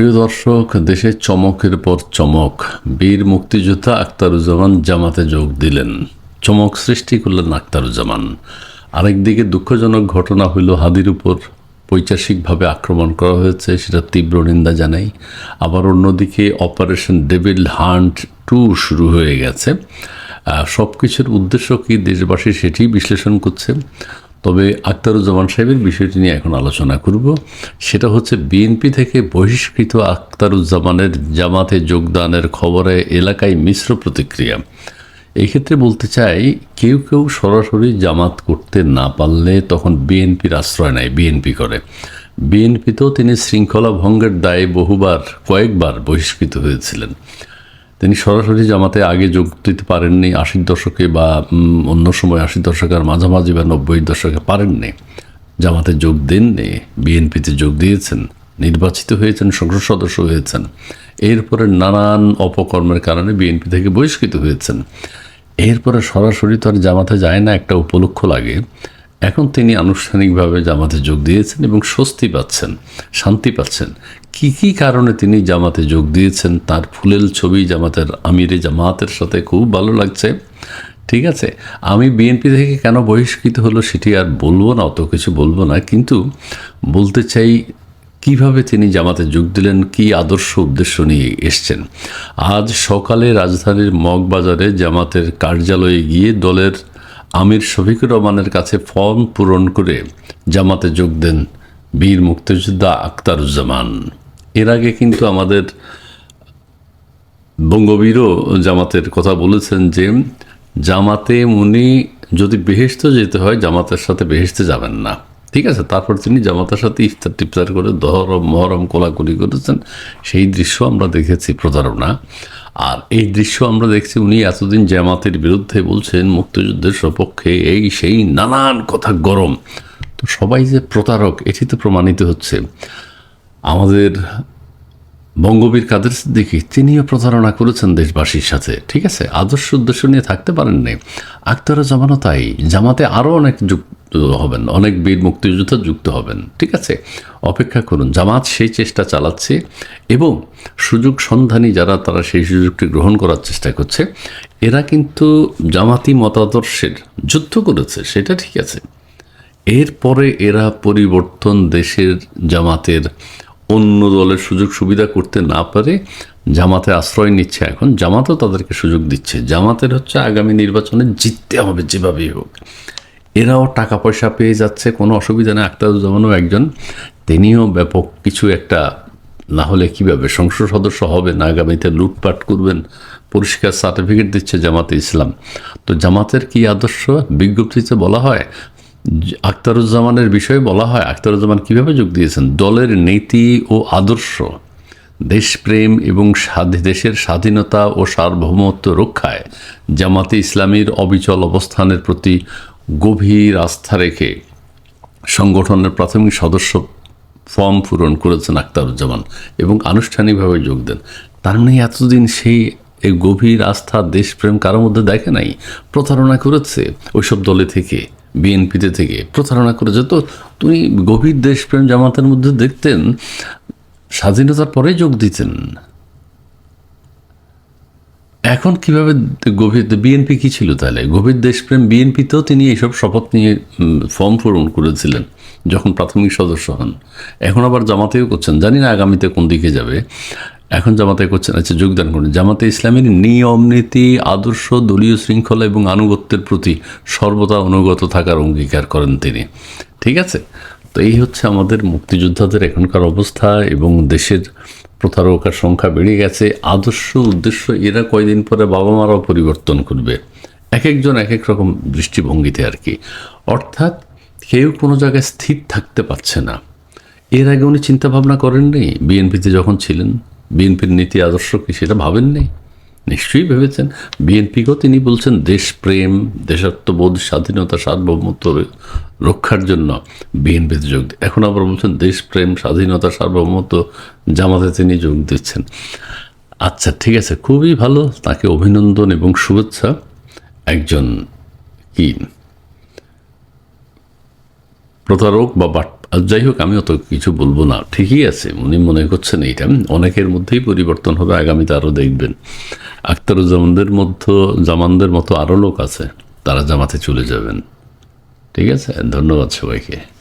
প্রিয় দর্শক, দেশের চমকের পর চমক। বীর মুক্তিযোদ্ধা আক্তারুজ্জামান জামাতে যোগ দিলেন। চমক সৃষ্টি করলেন আখতারুজ্জামান। আরেকদিকে দুঃখজনক ঘটনা হইল হাদির উপর। পৈচাসিকভাবে আক্রমণ করা হয়েছে, সেটা তীব্র নিন্দা জানাই। আবার অন্যদিকে অপারেশন ডেভিল হান্ট টু শুরু হয়ে গেছে। সব কিছুর উদ্দেশ্য কি দেশবাসী সেটি বিশ্লেষণ করছে। তবে আখতারুজ্জামান সাহেবের বিষয়টি নিয়ে এখন আলোচনা করব। সেটা হচ্ছে, বিএনপি থেকে বহিষ্কৃত আখতারুজ্জামানের জামাতে যোগদানের খবরে এলাকায় মিশ্র প্রতিক্রিয়া। এক্ষেত্রে বলতে চাই, কেউ কেউ সরাসরি জামাত করতে না পারলে তখন বিএনপির আশ্রয় নেয়, বিএনপি করে। বিএনপিতেও তিনি শৃঙ্খলা ভঙ্গের দায়ে বহুবার, কয়েকবার বহিষ্কৃত হয়েছিলেন। তিনি সরাসরি জামাতে আগে যোগ দিতে পারেননি, আশির দশকে বা অন্য সময় আশির দশকে দশকের মাঝামাঝি বা নব্বই দশকে পারেননি। জামাতে যোগ দেননি, বিএনপিতে যোগ দিয়েছেন, নির্বাচিত হয়েছেন, সংসদ সদস্য হয়েছেন। এরপরে নানান অপকর্মের কারণে বিএনপি থেকে বহিষ্কৃত হয়েছেন। এরপরে সরাসরি তো আর জামাতে যায় না, একটা উপলক্ষ লাগে। এখন তিনি আনুষ্ঠানিকভাবে জামাতে যোগ দিয়েছেন এবং স্বস্তি পাচ্ছেন, শান্তি পাচ্ছেন। কি কি কারণে তিনি জামাতে যোগ দিয়েছেন? তার ফুলেল ছবি জামাতের আমিরে জামাতের সাথে খুব ভালো লাগছে। ঠিক আছে, আমি বিএনপি থেকে কেন বহিষ্কৃত হলো সেটি আর বলব না, অত কিছু বলব না, কিন্তু বলতে চাই কীভাবে তিনি জামাতে যোগ দিলেন, কি আদর্শ উদ্দেশ্য নিয়ে এসছেন। আজ সকালে রাজধানীর মগবাজারে জামাতের কার্যালয়ে গিয়ে দলের আমির শফিকুর রহমানের কাছে ফর্ম পূরণ করে জামাতে যোগ দেন বীর মুক্তিযোদ্ধা আখতারুজ্জামান এর আগে কিন্তু আমাদের বঙ্গবীরও জামাতের কথা বলেছেন যে, জামাতে উনি যদি বেহেস্তে যেতে হয়, জামাতের সাথে বেহেস্তে যাবেন না। ঠিক আছে? তারপর তিনি জামাতের সাথে ইফতার টিফতার করে দহরম, মহরম, কোলাকুলি করেছেন। সেই দৃশ্য আমরা দেখেছি, প্রতারণা। আর এই দৃশ্য আমরা দেখছি, উনি এতদিন জামাতের বিরুদ্ধে বলছেন, মুক্তিযুদ্ধের সপক্ষে এই সেই নানান কথা, গরম। তো সবাই যে প্রতারক, এটি তো প্রমাণিত হচ্ছে। আমাদের বঙ্গবীর কাদের সিদ্দিকি, তিনিও প্রতারণা করেছেন দেশবাসীর সাথে, ঠিক আছে? আদর্শ উদ্দেশ্য নিয়ে থাকতে পারেননি। আক্তারা জামানো তাই, জামাতে আরও অনেক যুক্ত হবেন, অনেক বীর মুক্তিযোদ্ধা যুক্ত হবেন, ঠিক আছে? অপেক্ষা করুন, জামাত সেই চেষ্টা চালাচ্ছে এবং সুযোগ সন্ধানী যারা, তারা সেই সুযোগটি গ্রহণ করার চেষ্টা করছে। এরা কিন্তু জামাতি মতাদর্শের যুদ্ধ করেছে, সেটা ঠিক আছে। এরপরে এরা পরিবর্তন দেশের জামাতের অন্য দলের সুযোগ সুবিধা করতে না পারে, জামাতে আশ্রয় নিচ্ছে এখন। জামাতও তাদেরকে সুযোগ দিচ্ছে। জামাতের হচ্ছে আগামী নির্বাচনে জিততে হবে যেভাবেই হোক। এরাও টাকা পয়সা পেয়ে যাচ্ছে, কোনো অসুবিধা নেই। আক্তারুজ্জামানও একজন। তিনিও ব্যাপক কিছু একটা না হলে কীভাবে সংসদ সদস্য হবেন, আগামীতে লুটপাট করবেন, পরিষ্কার সার্টিফিকেট দিচ্ছে জামাতে ইসলাম। তো জামাতের কি আদর্শ? বিজ্ঞপ্তিতে বলা হয় আখতারুজ্জামানের বিষয়ে বলা হয়, আখতারুজ্জামান কীভাবে যোগ দিয়েছেন? দলের নীতি ও আদর্শ, দেশপ্রেম এবং দেশের স্বাধীনতা ও সার্বভৌমত্ব রক্ষায় জামাতে ইসলামীর অবিচল অবস্থানের প্রতি গভীর আস্থা রেখে সংগঠনের প্রাথমিক সদস্য ফর্ম পূরণ করেছেন আখতারুজ্জামান এবং আনুষ্ঠানিকভাবে যোগ দেন। তার মানে এতদিন সেই এই গভীর আস্থা, দেশপ্রেম কারোর মধ্যে দেখে নাই? প্রতারণা করেছে ওইসব দলে থেকে। বিএনপিতে থেকে প্রতারণা করেছে। তো তুমি গভীর দেশপ্রেম জামাতের মধ্যে দেখতেন, স্বাধীনতার পরে যোগ দিতেন। এখন কীভাবে গভীর বিএনপি কি ছিল তাহলে? গভীর দেশপ্রেম বিএনপিতেও তিনি এইসব শপথ নিয়ে ফর্ম পূরণ করেছিলেন যখন প্রাথমিক সদস্য হন। এখন আবার জামাতেও করছেন। জানি না আগামীতে কোন দিকে যাবে। এখন জামাতে করছেন আচ্ছা যোগদান করুন। জামাতে ইসলামের নিয়ম, নীতি, আদর্শ, দলীয় শৃঙ্খলা এবং আনুগত্যের প্রতি সর্বদা অনুগত থাকার অঙ্গীকার করেন তিনি। ঠিক আছে? তো এই হচ্ছে আমাদের মুক্তিযোদ্ধাদের এখনকার অবস্থা এবং দেশের প্রতারকার সংখ্যা বেড়ে গেছে। আদর্শ উদ্দেশ্য, এরা কয়দিন পরে বাবা মারাও পরিবর্তন করবে। এক একজন এক এক রকম দৃষ্টিভঙ্গিতে আর কি। অর্থাৎ কেউ কোনো জায়গায় স্থির থাকতে পারছে না। এর আগে উনি চিন্তাভাবনা করেননি? বিএনপিতে যখন ছিলেন বিএনপির নীতি আদর্শ কি সেটা ভাবেননি? নিশ্চয়ই ভেবেছেন। বিএনপিকেও তিনি বলছেন, দেশপ্রেম, দেশাত্মবোধ, স্বাধীনতা, সার্বভৌমত্ব রক্ষার জন্য বিএনপিতে যোগ এখন আবার বলছেন, দেশপ্রেম, স্বাধীনতা, সার্বভৌমত্ব জামাতে তিনি যোগ দিচ্ছেন। আচ্ছা ঠিক আছে, খুবই ভালো। তাকে অভিনন্দন এবং শুভেচ্ছা। একজন কি প্রতারক বা বাট যাই হোক আমি অত কিছু বলব না। ঠিকই আছে, উনি মনে করছেন এইটা। অনেকের মধ্যেই পরিবর্তন হবে, আগামীতে আরও দেখবেন। আখতারুজ্জামানদের মধ্যে, জামানদের মতো আরও লোক আছে, তারা জামাতে চলে যাবেন। ঠিক আছে? ধন্যবাদ সবাইকে।